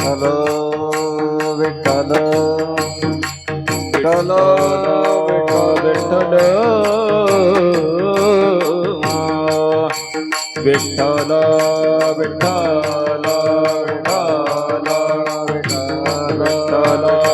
Hello, Vikalo, Vikalo, Vikalo, Vikalo, Vikalo, Vikalo, Vikalo, Vikalo.